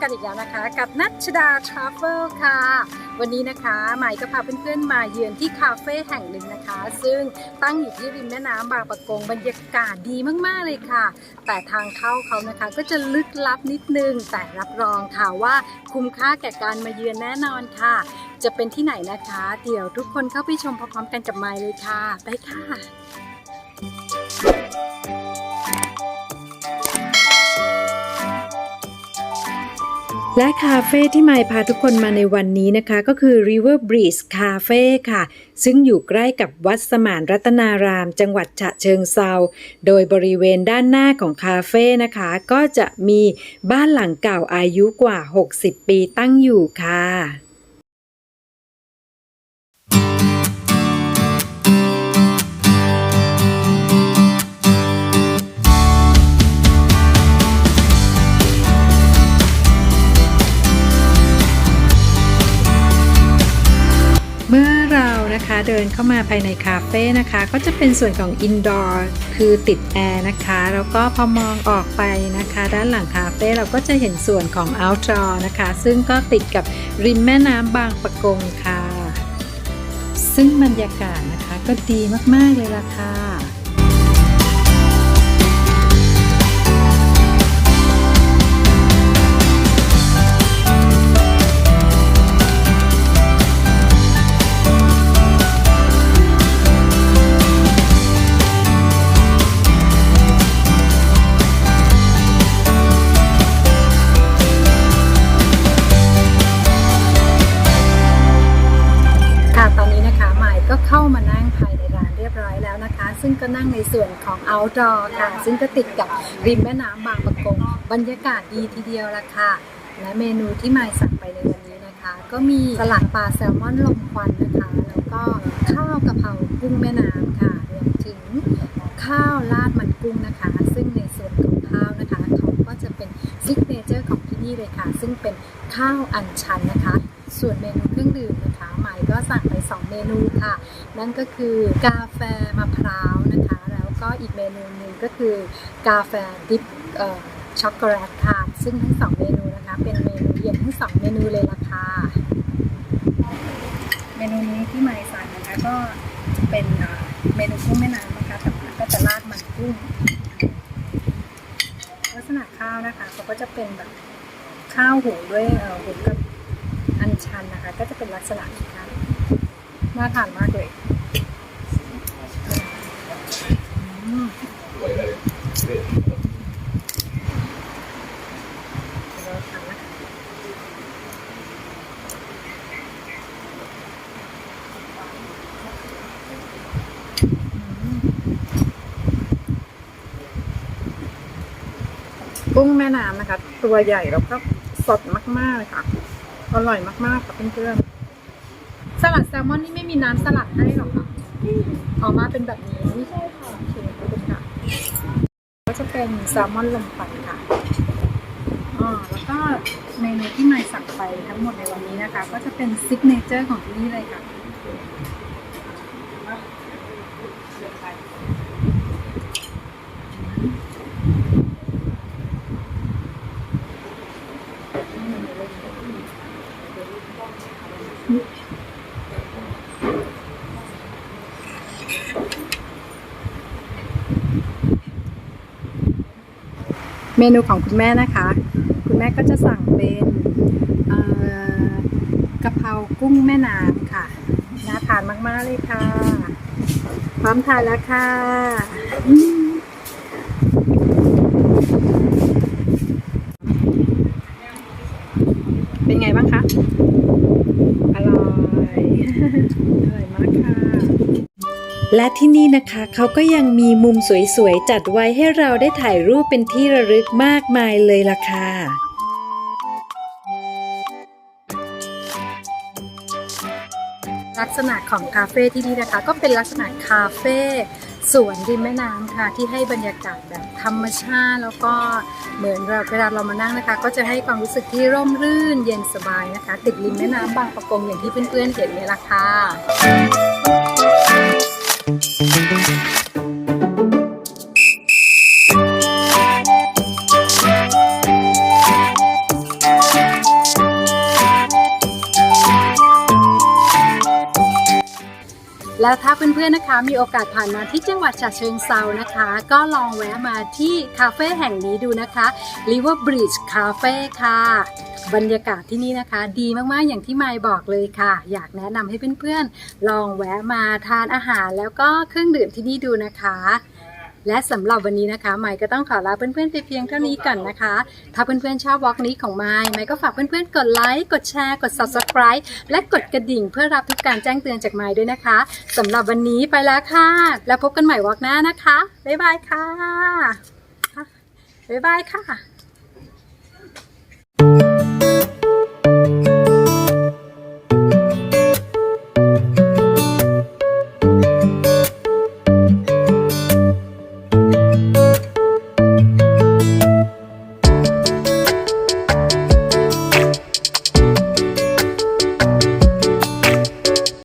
กันอีกแล้วนะคะ กับนัชดาทราเวลค่ะ วันนี้นะคะใหม่ก็พาเพื่อนๆมาเยือนที่คาเฟ่แห่งหนึ่งนะคะ ซึ่งตั้งอยู่ที่ริมแม่น้ำบางปะกงบรรยากาศดีมากๆเลยค่ะ แต่ทางเข้าเขานะคะก็จะลึกลับนิดนึง แต่รับรองค่ะว่าคุ้มค่าแก่การมาเยือนแน่นอนค่ะ จะเป็นที่ไหนนะคะ เดี๋ยวทุกคนเข้าไปชมพร้อมๆกันกับไมค์เลยค่ะ ไปค่ะ และคาเฟ่ที่ไมพาทุกคนมาในวันนี้นะคะก็คือ River Breeze Cafe ค่ะ ซึ่งอยู่ใกล้กับวัดสมานรัตนาราม จังหวัดฉะเชิงเซาโดยบริเวณด้านหน้าของคาเฟ่นะคะ ก็จะมีบ้านหลังเก่าอายุกว่า 60 ปีตั้งอยู่ค่ะ นะคะ เดินเข้ามาภายในคาเฟ่นะคะ ก็จะเป็นส่วนของอินดอร์คือติดแอร์นะคะ แล้วก็พอมองออกไปนะคะ ด้านหลังคาเฟ่เราก็จะเห็นส่วนของอัลจอนะคะ ซึ่งก็ติดกับริมแม่น้ำบางปะกงค่ะ ซึ่งบรรยากาศนะคะก็ดีมากๆเลยล่ะค่ะค่ะ มานั่งภายในร้านเรียบร้อยแล้วนะคะ ซึ่งก็นั่งในส่วนของ outdoor ค่ะ ซึ่งก็ติดกับริมแม่น้ำบางปะกงบรรยากาศดีทีเดียวละค่ะ และเมนูที่มายสั่งไปในวันนี้นะคะ ก็มีสลัดปลาแซลมอนลมควันนะคะ แล้วก็ข้าวกะเพรากุ้งแม่น้ำค่ะรวมถึงข้าวราดมันกุ้งนะคะ ซึ่งในส่วนของข้าวนะคะเขาก็จะเป็นซิกเนเจอร์ของที่นี่เลยค่ะ ซึ่งเป็นข้าวอัญชันนะคะ ส่วนเมนูเครื่องดื่มนะคะใหมายก็สั่งไป 2 เมนูค่ะ นั่นก็คือกาแฟมะพร้าวนะคะ แล้วก็อีกเมนูหนึ่งก็คือกาแฟดิฟเอ่อช็อกโกแลตค่ะซึ่งทั้งสองเมนูนะคะ เป็นเมนูเย็นทั้งสองเมนูเลยล่ะค่ะเมนูนี้ที่หมายสั่งนะคะก็จะเป็นเมนูกุ้งแม่น้ำนะคะแต่ก็จะราดมันกุ้งลักษณะข้าวนะคะเขาก็จะเป็นแบบข้าวหุงด้วยหุงกับ ชันนะคะ ก็จะเป็นลักษณะนี้ค่ะน่าทานมากเลยกุ้งแม่น้ำนะคะ ตัวใหญ่แล้วก็สดมากๆเลยค่ะ อร่อยมากๆค่ะเพื่อนๆสลัดแซลมอนนี่ไม่มีน้ำสลัดให้หรอคะออกมาเป็นแบบนี้ใช่ค่ะโอเคขอบคุณค่ะก็จะเป็นแซลมอนลมควันค่ะอ๋อแล้วก็เมนูที่นายสั่งไปทั้งหมดในวันนี้นะคะ ก็จะเป็นซิกเนเจอร์ของที่นี่เลยค่ะ เมนูของคุณแม่นะคะ คุณแม่ก็จะสั่งเป็นกะเพรากุ้งแม่น้ำค่ะ น่าทานมาก ๆ เลยค่ะ พร้อมทานแล้วค่ะเป็นไงบ้างคะ อร่อย อร่อยมากค่ะ และที่นี่นะคะเขาก็ยังมีมุมสวยๆ จัดไว้ให้เราได้ถ่ายรูปเป็นที่ระลึกมากมายเลยล่ะค่ะลักษณะของคาเฟ่ที่นี่นะคะ ก็เป็นลักษณะคาเฟ่สวนริมแม่น้ำค่ะที่ให้บรรยากาศแบบธรรมชาติ แล้วก็เหมือนเราเวลาเรามานั่งนะคะ ก็จะให้ความรู้สึกที่ร่มรื่นเย็นสบายนะคะ ติดริมแม่น้ำบางประกงอย่างที่เพื่อนๆเห็นเนี่ยละค่ะ แล้วถ้าเพื่อนๆนะคะมีโอกาสผ่านมาที่จังหวัดฉะเชิงเซานะคะ ก็ลองแวะมาที่คาเฟ่แห่งนี้ดูนะคะ River Bridge Cafe ค่ะ บรรยากาศที่นี่นะคะ ดีมากๆอย่างที่ไมค์บอกเลยค่ะ อยากแนะนำให้เพื่อนๆ ลองแวะมาทานอาหารแล้วก็เครื่องดื่มที่นี่ดูนะคะ และสำหรับวันนี้นะคะไมค์ก็ต้องขอลาเพื่อนๆไปเพียงเท่านี้ก่อนนะคะ ถ้าเพื่อนๆชอบวอล์กนี้ของไมค์ไมค์ก็ฝากเพื่อนๆกดไลค์กดแชร์กด subscribe และกดกระดิ่งเพื่อรับทุกการแจ้งเตือนจากไมค์ด้วยนะคะสำหรับวันนี้ไปแล้วค่ะ แล้วพบกันใหม่วอล์กหน้านะคะบ๊ายบายค่ะบ๊ายบายค่ะ